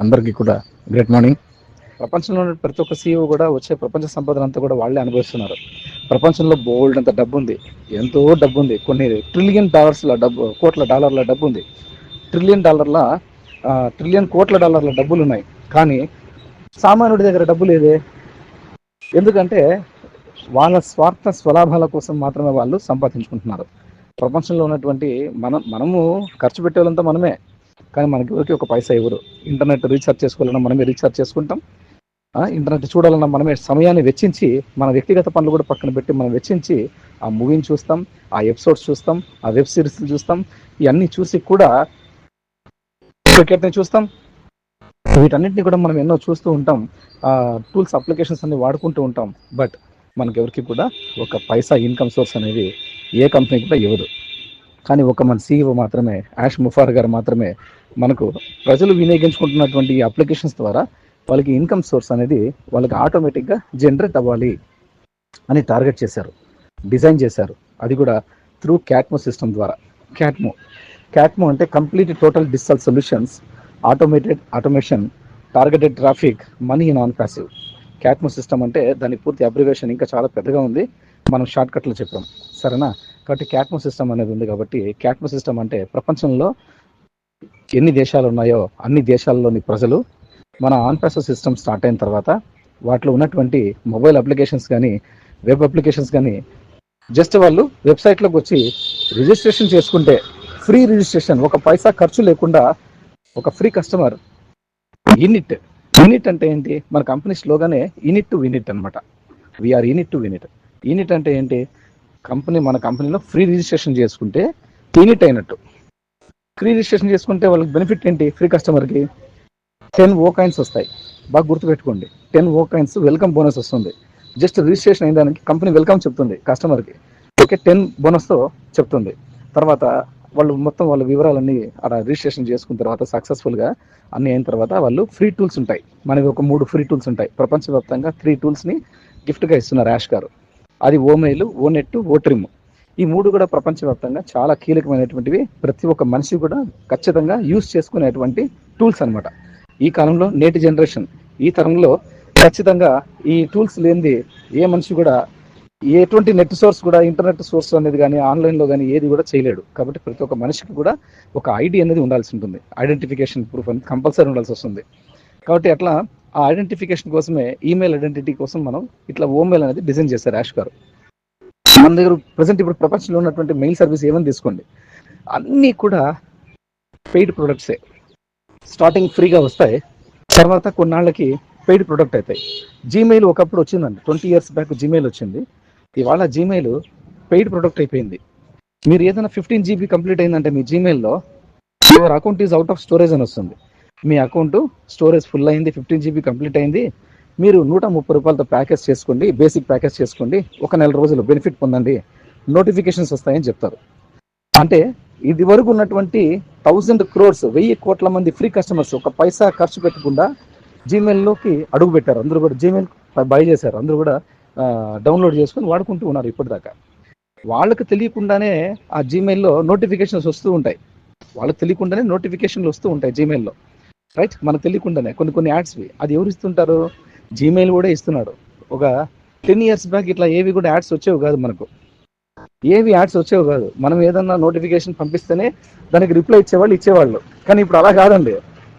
అందరికీ కూడా great morning ప్రపంచంలో ఉన్న ప్రతి ఒక్క సీఈఓ కూడా వచ్చే ప్రపంచ సంపదన అంతా కూడా వాళ్ళే అనుభవిస్తున్నారు. ప్రపంచంలో బోల్డ్ అంత డబ్బు ఉంది. ఎంతో డబ్బు ఉంది. కొన్ని ట్రిలియన్ డాలర్స్ల డబ్బు కోట్ల డాలర్ల డబ్బు ఉంది. ట్రిలియన్ డాలర్ల ట్రిలియన్ కోట్ల డాలర్ల డబ్బులు ఉన్నాయి. కానీ సామాన్యుడి దగ్గర డబ్బు లేదే. ఎందుకంటే వాళ్ళ స్వార్థ స్వలాభాల కోసం మాత్రమే వాళ్ళు సంపాదించుకుంటున్నారు. ప్రపంచంలో ఉన్నటువంటి మనం మనము ఖర్చు పెట్టేవాళ్ళంతా మనమే. కానీ మనకి ఎవరికి ఒక పైసా ఇవ్వరు. ఇంటర్నెట్ రీఛార్జ్ చేసుకోవాలన్నా మనమే రీఛార్జ్ చేసుకుంటాం. ఆ, ఇంటర్నెట్ చూడాలన్నా మనమే సమయాన్ని వెచ్చించి మన వ్యక్తిగత పనులు కూడా పక్కన పెట్టి మనం వెచ్చించి ఆ మూవీని చూస్తాం ఆ ఎపిసోడ్స్ చూస్తాం ఆ వెబ్ సిరీస్ చూస్తాం ఇవన్నీ చూసి కూడా క్రికెట్ని చూస్తాం. వీటన్నిటిని కూడా మనం ఎన్నో చూస్తూ ఉంటాం. ఆ టూల్స్ అప్లికేషన్స్ అన్ని వాడుకుంటూ ఉంటాం. బట్ మనకి ఎవరికి కూడా ఒక పైసా ఇన్కమ్ సోర్స్ అనేది ఏ కంపెనీ కూడా ఇవ్వదు. కానీ ఒక మన సీఈఓ మాత్రమే యాష్ ముఫార్ గారు మాత్రమే మనకు ప్రజలు వినియోగించుకుంటున్నటువంటి ఈ అప్లికేషన్స్ ద్వారా వాళ్ళకి ఇన్కమ్ సోర్స్ అనేది వాళ్ళకి ఆటోమేటిక్గా జనరేట్ అవ్వాలి అని టార్గెట్ చేశారు. డిజైన్ చేశారు. అది కూడా త్రూ క్యాట్మో సిస్టమ్ ద్వారా. క్యాట్మో క్యాట్మో అంటే complete total digital solutions automated automation targeted traffic money non passive క్యాట్మో system అంటే దాని పూర్తి అబ్రివేషన్ ఇంకా చాలా పెద్దగా ఉంది. మనం షార్ట్ కట్లో చెప్పాం. సరేనా? కాబట్టి క్యాట్మో సిస్టమ్ అనేది ఉంది కాబట్టి క్యాట్మో సిస్టమ్ అంటే ప్రపంచంలో ఎన్ని దేశాలు ఉన్నాయో అన్ని దేశాల్లోని ప్రజలు మన ఆన్ ప్రాసెస్ సిస్టమ్ స్టార్ట్ అయిన తర్వాత వాటిలో ఉన్నటువంటి మొబైల్ అప్లికేషన్స్ కానీ వెబ్ అప్లికేషన్స్ కానీ జస్ట్ వాళ్ళు వెబ్సైట్లోకి వచ్చి రిజిస్ట్రేషన్ చేసుకుంటే ఫ్రీ రిజిస్ట్రేషన్ ఒక పైసా ఖర్చు లేకుండా ఒక ఫ్రీ కస్టమర్ యూనిట్ యూనిట్ అంటే ఏంటి? మన కంపెనీ స్లోగానే యూనిట్ టు వినిట్ అనమాట VR unit to unit unit అంటే ఏంటి? కంపెనీ మన కంపెనీలో ఫ్రీ రిజిస్ట్రేషన్ చేసుకుంటే యూనిట్ అయినట్టు. ఫ్రీ రిజిస్ట్రేషన్ చేసుకుంటే వాళ్ళకి బెనిఫిట్ ఏంటి? ఫ్రీ కస్టమర్కి టెన్ ఓ కాయిన్స్ వస్తాయి. బాగా గుర్తుపెట్టుకోండి. Ten O coins welcome bonus వస్తుంది. జస్ట్ రిజిస్ట్రేషన్ అయిన దానికి కంపెనీ వెల్కమ్ చెప్తుంది కస్టమర్కి ఓకే టెన్ బోనస్తో చెప్తుంది. తర్వాత వాళ్ళు మొత్తం వాళ్ళ వివరాలన్నీ అక్కడ రిజిస్ట్రేషన్ చేసుకున్న తర్వాత సక్సెస్ఫుల్గా అన్ని అయిన తర్వాత వాళ్ళు ఫ్రీ టూల్స్ ఉంటాయి. మనకి ఒక మూడు ఫ్రీ టూల్స్ ఉంటాయి. ప్రపంచవ్యాప్తంగా త్రీ టూల్స్ని గిఫ్ట్గా ఇస్తున్నారు యాష్ గారు. అది O mail O net O trim ఈ మూడు కూడా ప్రపంచవ్యాప్తంగా చాలా కీలకమైనటువంటివి. ప్రతి ఒక్క మనిషి కూడా ఖచ్చితంగా యూస్ చేసుకునేటువంటి టూల్స్ అన్నమాట. ఈ కాలంలో నేటి జనరేషన్ ఈ తరంలో ఖచ్చితంగా ఈ టూల్స్ లేనిది ఏ మనిషి కూడా ఎటువంటి నెట్ సోర్స్ కూడా ఇంటర్నెట్ సోర్స్ అనేది కానీ ఆన్లైన్లో కానీ ఏది కూడా చేయలేడు. కాబట్టి ప్రతి ఒక్క మనిషికి కూడా ఒక ఐడి అనేది ఉండాల్సి ఉంటుంది. ఐడెంటిఫికేషన్ ప్రూఫ్ అనేది కంపల్సరీ ఉండాల్సి వస్తుంది. కాబట్టి అట్లా ఆ ఐడెంటిఫికేషన్ కోసమే ఈమెయిల్ ఐడెంటిటీ కోసం మనం ఇట్లా ఓమెయిల్ అనేది డిజైన్ చేశారు యాష్ గారు. మన దగ్గర ప్రజెంట్ ఇప్పుడు ప్రపంచంలో ఉన్నటువంటి మెయిల్ సర్వీస్ ఏమని తీసుకోండి? అన్నీ కూడా పెయిడ్ ప్రొడక్ట్సే స్టార్టింగ్ ఫ్రీగా వస్తాయి. తర్వాత కొన్నాళ్ళకి పెయిడ్ ప్రొడక్ట్ అవుతాయి. జీమెయిల్ ఒకప్పుడు వచ్చిందండి. ట్వంటీ ఇయర్స్ బ్యాక్ జీమెయిల్ వచ్చింది. ఇవాళ జీమెయిల్ పెయిడ్ ప్రొడక్ట్ అయిపోయింది. మీరు ఏదైనా ఫిఫ్టీన్ జీబీ కంప్లీట్ అయిందంటే మీ జీమెయిల్లో your account is out of storage అని వస్తుంది. మీ అకౌంట్ స్టోరేజ్ ఫుల్ అయింది ఫిఫ్టీన్ జీబీ కంప్లీట్ అయింది. మీరు నూట ముప్పై రూపాయలతో ప్యాకేజ్ చేసుకోండి బేసిక్ ప్యాకేజ్ చేసుకోండి. ఒక నెల రోజులు బెనిఫిట్ పొందండి. నోటిఫికేషన్స్ వస్తాయని చెప్తారు. అంటే ఇది వరకు ఉన్నటువంటి థౌజండ్ క్రోర్స్ వెయ్యి కోట్ల మంది ఫ్రీ కస్టమర్స్ ఒక పైసా ఖర్చు పెట్టకుండా జీమెయిల్లోకి అడుగు పెట్టారు. అందరూ కూడా జీమెయిల్ బై చేశారు. అందరూ కూడా డౌన్లోడ్ చేసుకొని వాడుకుంటూ ఉన్నారు ఇప్పటిదాకా. వాళ్ళకి తెలియకుండానే ఆ జీమెయిల్లో నోటిఫికేషన్స్ వస్తూ ఉంటాయి. వాళ్ళకి తెలియకుండానే నోటిఫికేషన్లు వస్తూ ఉంటాయి జీమెయిల్లో రైట్? మనకు తెలియకుండానే కొన్ని కొన్ని యాడ్స్వి అది ఎవరు ఇస్తుంటారు? జీమెయిల్ కూడా ఇస్తున్నాడు. ఒక టెన్ ఇయర్స్ బ్యాక్ ఇట్లా ఏవి కూడా యాడ్స్ వచ్చేవి కాదు మనకు. ఏవి యాడ్స్ వచ్చేవి కాదు. మనం ఏదన్నా నోటిఫికేషన్ పంపిస్తేనే దానికి రిప్లై ఇచ్చేవాళ్ళు ఇచ్చేవాళ్ళు. కానీ ఇప్పుడు అలా కాదండి.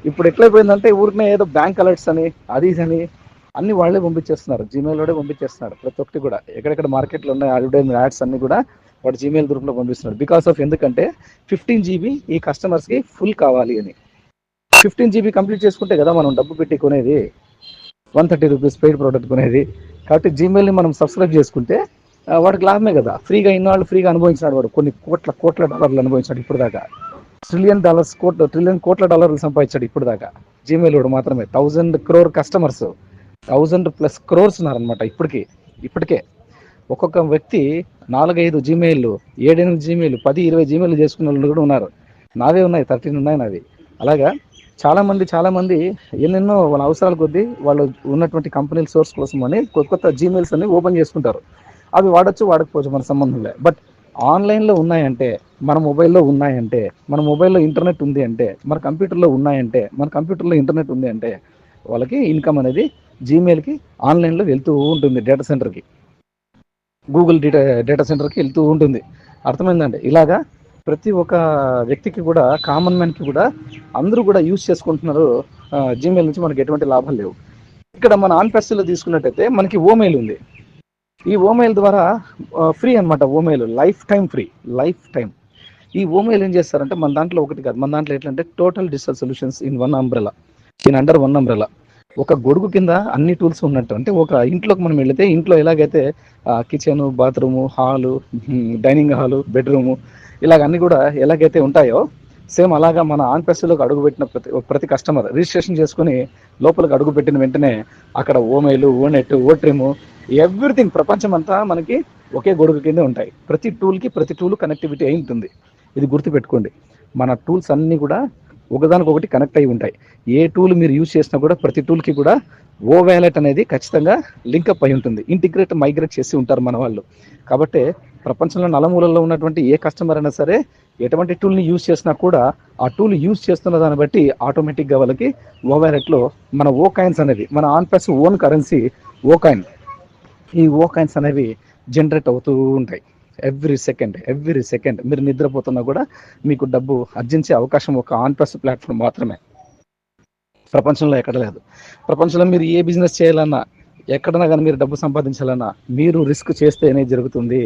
ఇప్పుడు ఎట్లయిపోయిందంటే ఊరికనే ఏదో బ్యాంక్ అలర్ట్స్ అని అది అని అన్ని వాళ్ళే పంపించేస్తున్నారు. జీమెయిల్లోనే పంపించేస్తున్నారు. ప్రతి ఒక్కటి కూడా. ఎక్కడెక్కడ మార్కెట్లో ఉన్న అడ్వర్టైజ్మెంట్ యాడ్స్ అన్ని కూడా వాడు జీమెయిల్ గ్రూప్లో పంపిస్తున్నారు బికాస్ ఆఫ్ ఎందుకంటే ఫిఫ్టీన్ జీబీ ఈ కస్టమర్స్కి ఫుల్ కావాలి అని. ఫిఫ్టీన్ జీబీ కంప్లీట్ చేసుకుంటే కదా మనం డబ్బు పెట్టి కొనేది. One thirty rupees paid product కొనేది. కాబట్టి జీమెయిల్ని మనం సబ్స్క్రైబ్ చేసుకుంటే వాడికి లాభమే కదా. ఫ్రీగా ఇన్నాళ్ళు ఫ్రీగా అనుభవించినాడు వాడు. కొన్ని కోట్ల కోట్ల డాలర్లు అనుభవించాడు ఇప్పుడు దాకా ట్రిలియన్ డాలర్స్ కోట్ల ట్రిలియన్ కోట్ల డాలర్లు సంపాదించాడు ఇప్పుడు దాకా జీమెయిల్ వాడు మాత్రమే. Thousand crore customers. Thousand plus crores ఉన్నారనమాట ఇప్పటికి. ఇప్పటికే. ఒక్కొక్క వ్యక్తి నాలుగైదు జీమెయిల్ ఏడెనిమిది జీమెయిల్ పది ఇరవై జీమెయిల్ చేసుకున్న వాళ్ళు కూడా ఉన్నారు. నావే ఉన్నాయి. థర్టీన్ ఉన్నాయి నావి. అలాగా? చాలా మంది చాలా మంది ఎన్నెన్నో వాళ్ళ అవసరాల కొద్దీ వాళ్ళు ఉన్నటువంటి కంపెనీల సోర్స్ కోసం అని కొత్త కొత్త జీమెయిల్స్ అన్ని ఓపెన్ చేసుకుంటారు. అవి వాడచ్చు వాడకపోవచ్చు మన సంబంధం లే బట్ ఆన్లైన్లో ఉన్నాయంటే మన మొబైల్లో ఉన్నాయంటే మన మొబైల్లో ఇంటర్నెట్ ఉంది అంటే మన కంప్యూటర్లో ఉన్నాయంటే మన కంప్యూటర్లో ఇంటర్నెట్ ఉంది అంటే వాళ్ళకి ఇన్కమ్ అనేది జీమెయిల్కి ఆన్లైన్లో వెళ్తూ ఉంటుంది డేటా సెంటర్కి. గూగుల్ డేటా డేటా సెంటర్కి వెళ్తూ ఉంటుంది. అర్థమైందండి? ఇలాగా ప్రతి ఒక్క వ్యక్తికి కూడా కామన్ మ్యాన్కి కూడా అందరూ కూడా యూజ్ చేసుకుంటున్నారు జీమెయిల్ నుంచి మనకి ఎటువంటి లాభాలు లేవు. ఇక్కడ మన ఆన్లో తీసుకున్నట్టయితే మనకి ఓమెయిల్ ఉంది. ఈ ఓమెయిల్ ద్వారా ఫ్రీ అన్నమాట O mail life time free life time ఈ ఓమెయిల్ ఏం చేస్తారంటే మన దాంట్లో ఒకటి కాదు మన దాంట్లో ఎట్లంటే total digital solutions in one umbrella in under one umbrella ఒక గొడుగు కింద అన్ని టూల్స్ ఉన్నట్టు అంటే ఒక ఇంట్లోకి మనం వెళితే ఇంట్లో ఎలాగైతే kitchen bathroom hall dining hall bedroom ఇలాగ అన్ని కూడా ఎలాగైతే ఉంటాయో సేమ్ అలాగా మన ఆన్ అడుగుపెట్టిన ప్రతి ప్రతి కస్టమర్ రిజిస్ట్రేషన్ చేసుకుని లోపలికి అడుగుపెట్టిన వెంటనే అక్కడ O mail O net O trim everything ప్రపంచం అంతా మనకి ఒకే గొడుగు కింద ఉంటాయి. ప్రతి టూల్కి ప్రతి టూల్ కనెక్టివిటీ అయి ఉంటుంది. ఇది గుర్తుపెట్టుకోండి. మన టూల్స్ అన్నీ కూడా ఒకదానికొకటి కనెక్ట్ అయి ఉంటాయి. ఏ టూల్ మీరు యూజ్ చేసినా కూడా ప్రతి టూల్కి కూడా ఓ వ్యాలెట్ అనేది ఖచ్చితంగా లింకప్ అయి ఉంటుంది. ఇంటిగ్రేట్ మైగ్రేట్ చేసి ఉంటారు మన వాళ్ళు. కాబట్టి ప్రపంచంలో నలమూలల్లో ఉన్నటువంటి ఏ కస్టమర్ అయినా సరే ఎటువంటి టూల్ని యూజ్ చేసినా కూడా ఆ టూల్ యూజ్ చేస్తున్న దాన్ని బట్టి ఆటోమేటిక్గా వాళ్ళకి ఓ వ్యాలెట్లో మన ఓ కాయిన్స్ అనేది మన on plus own currency O coin ఈ ఓ కాయిన్స్ అనేవి జనరేట్ అవుతూ ఉంటాయి. ఎవ్రీ సెకండ్ ఎవ్రీ సెకండ్ మీరు నిద్రపోతున్నా కూడా మీకు డబ్బు అర్జించే అవకాశం ఒక ఆన్ ప్లస్ ప్లాట్ఫామ్ మాత్రమే. ప్రపంచంలో ఎక్కడ లేదు. ప్రపంచంలో మీరు ఏ బిజినెస్ చేయాలన్నా ఎక్కడన్నా కానీ మీరు డబ్బు సంపాదించాలన్నా మీరు రిస్క్ చేస్తేనే జరుగుతుంది.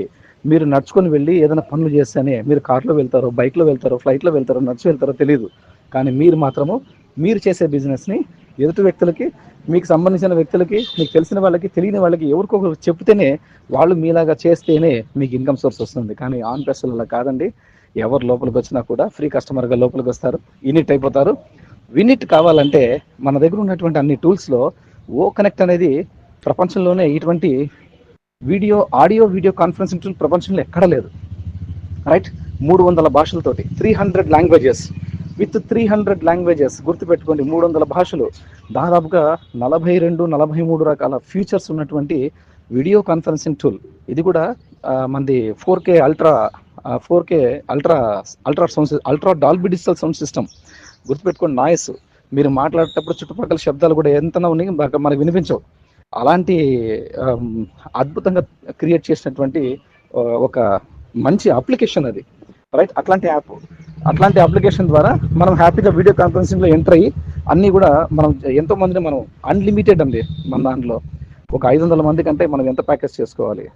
మీరు నడుచుకొని వెళ్ళి ఏదైనా పనులు చేస్తేనే మీరు కార్లో వెళ్తారో బైక్లో వెళ్తారో ఫ్లైట్లో వెళ్తారో నడిచి వెళ్తారో తెలియదు కానీ మీరు మాత్రము మీరు చేసే బిజినెస్ని ఎదుటి వ్యక్తులకి మీకు సంబంధించిన వ్యక్తులకి మీకు తెలిసిన వాళ్ళకి తెలియని వాళ్ళకి ఎవరికొకరు చెప్తేనే వాళ్ళు మీలాగా చేస్తేనే మీకు ఇన్కమ్ సోర్స్ వస్తుంది. కానీ ఆన్ పెస్టల్ అలా కాదండి. ఎవరు లోపలికి వచ్చినా కూడా ఫ్రీ కస్టమర్గా లోపలికి వస్తారు. యూనిట్ అయిపోతారు. వినిట్ కావాలంటే మన దగ్గర ఉన్నటువంటి అన్ని టూల్స్లో ఓ కనెక్ట్ అనేది ప్రపంచంలోనే ఇటువంటి video audio video conferencing tool ప్రపంచంలో ఎక్కడ లేదు. రైట్ మూడు వందల భాషలతోటి three hundred languages with three hundred languages గుర్తుపెట్టుకోండి మూడు వందల భాషలు. దాదాపుగా నలభై రెండు నలభై మూడు రకాల ఫీచర్స్ ఉన్నటువంటి వీడియో కాన్ఫరెన్సింగ్ టూల్. ఇది కూడా మనది four K ultra four K ultra ultra sound ultra Dolby digital sound system. గుర్తుపెట్టుకోండి నాయస్. మీరు మాట్లాడేటప్పుడు చుట్టుపక్కల శబ్దాలు కూడా ఎంత ఉన్నాయి మనకు వినిపించవు. అలాంటి అద్భుతంగా క్రియేట్ చేసినటువంటి ఒక మంచి అప్లికేషన్ అది. రైట్ అట్లాంటి యాప్. అట్లాంటి అప్లికేషన్ ద్వారా మనం హ్యాపీగా వీడియో కాన్ఫరెన్సింగ్లో ఎంటర్ అయ్యి అన్నీ కూడా మనం ఎంతో మందిని మనం అన్లిమిటెడ్ అండి మన దాంట్లో. ఒక ఐదు వందల మంది కంటే మనం ఎంత ప్యాకేజ్ చేసుకోవాలి?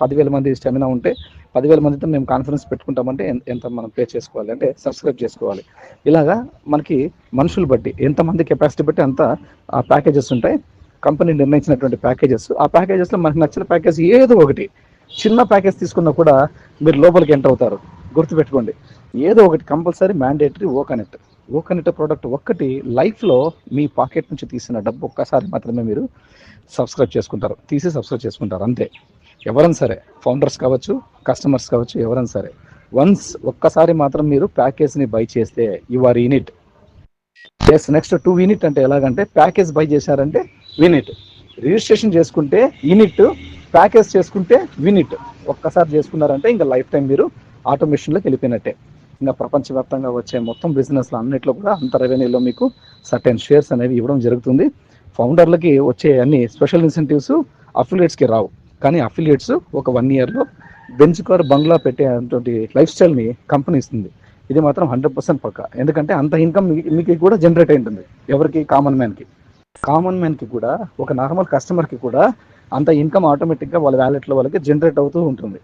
పదివేల మంది స్టెమినా ఉంటే పదివేల మందితో మేము కాన్ఫరెన్స్ పెట్టుకుంటామంటే ఎంత మనం పే చేసుకోవాలి? అంటే సబ్స్క్రైబ్ చేసుకోవాలి. ఇలాగా మనకి మనుషులు బట్టి ఎంతమంది కెపాసిటీ బట్టి అంత ఆ ప్యాకేజెస్ ఉంటాయి. కంపెనీ నిర్ణయించినటువంటి ప్యాకేజెస్. ఆ ప్యాకేజెస్లో మనకు నచ్చిన ప్యాకేజ్ ఏదో ఒకటి. చిన్న ప్యాకేజ్ తీసుకున్నా కూడా మీరు లోపలికి ఎంటర్ అవుతారు. గుర్తుపెట్టుకోండి. ఏదో ఒకటి కంపల్సరీ మ్యాండేటరీ ఓకనెట్. ఓకనెట్ ప్రోడక్ట్ ఒక్కటి లైఫ్లో మీ పాకెట్ నుంచి తీసిన డబ్బు ఒక్కసారి మాత్రమే మీరు సబ్స్క్రైబ్ చేసుకుంటారు. తీసి సబ్స్క్రైబ్ చేసుకుంటారు. అంతే. ఎవరైనా సరే ఫౌండర్స్ కావచ్చు కస్టమర్స్ కావచ్చు ఎవరైనా సరే వన్స్ ఒక్కసారి మాత్రం మీరు ప్యాకేజ్ని బై చేస్తే you are unit S next to unit అంటే ఎలాగంటే ప్యాకేజ్ బై చేశారంటే వినిట్ రిజిస్ట్రేషన్ చేసుకుంటే యూనిట్ ప్యాకేజ్ చేసుకుంటే వినిట్ ఒక్కసారి చేసుకున్నారంటే ఇంకా లైఫ్ టైం మీరు ఆటోమేషన్లోకి వెళ్ళిపోయినట్టే. ఇంకా ప్రపంచవ్యాప్తంగా వచ్చే మొత్తం బిజినెస్లో అన్నిట్లో కూడా అంత రెవెన్యూలో మీకు సర్టెన్ షేర్స్ అనేవి ఇవ్వడం జరుగుతుంది. ఫౌండర్లకి వచ్చే అన్ని స్పెషల్ ఇన్సెంటివ్స్ అఫిలియేట్స్కి రావు. కానీ అఫిలియేట్స్ ఒక వన్ ఇయర్లో బెంచ్ కార్ బంగ్లా పెట్టేటువంటి లైఫ్ స్టైల్ని కంపెనీ ఇస్తుంది. ఇది మాత్రం హండ్రెడ్ పర్సెంట్ పక్క. ఎందుకంటే అంత ఇన్కమ్ మీకు కూడా జనరేట్ అయి ఉంటుంది. ఎవరికి? కామన్ మ్యాన్కి కామన్ మ్యాన్కి కూడా ఒక నార్మల్ కస్టమర్కి కూడా అంత ఇన్కమ్ ఆటోమేటిక్గా వాళ్ళ వ్యాలెట్లో వాళ్ళకి జనరేట్ అవుతూ ఉంటుంది.